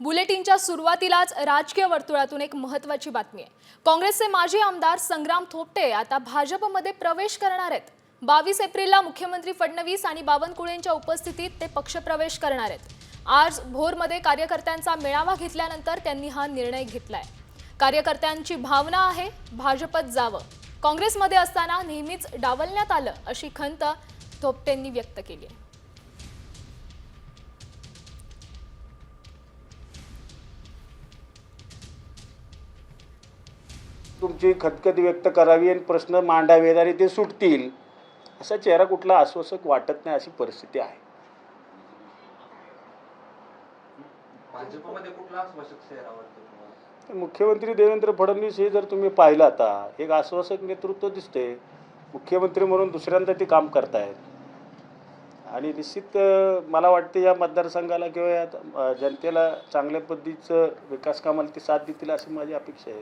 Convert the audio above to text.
बुलेटिनच्या सुरुवातीलाच राजकीय वर्तुळातून एक महत्वाची बातमी आहे. काँग्रेसचे माजी आमदार संग्राम थोपटे आता भाजपमध्ये प्रवेश करणार आहेत. बावीस एप्रिलला मुख्यमंत्री फडणवीस आणि बावनकुळेंच्या उपस्थितीत ते पक्षप्रवेश करणार आहेत. आज भोरमध्ये कार्यकर्त्यांचा मेळावा घेतल्यानंतर त्यांनी हा निर्णय घेतलाय. कार्यकर्त्यांची भावना आहे भाजपत जावं. काँग्रेसमध्ये असताना नेहमीच डावलण्यात आलं अशी खंत थोपटेंनी व्यक्त केली आहे. तुमची खतखत व्यक्त करावी आणि प्रश्न मांडावेत आणि ते सुटतील असा चेहरा कुठला आश्वासक वाटत नाही अशी परिस्थिती आहे. मुख्यमंत्री देवेंद्र फडणवीस हे जर तुम्ही पाहिलं आता एक आश्वासक नेतृत्व दिसते मुख्यमंत्री म्हणून दुसऱ्यांदा ते काम करतायत. आणि निश्चित मला वाटते या मतदारसंघाला किंवा या जनतेला चांगल्या पद्धतीचं विकास कामाला ते साथ देतील अशी माझी अपेक्षा आहे.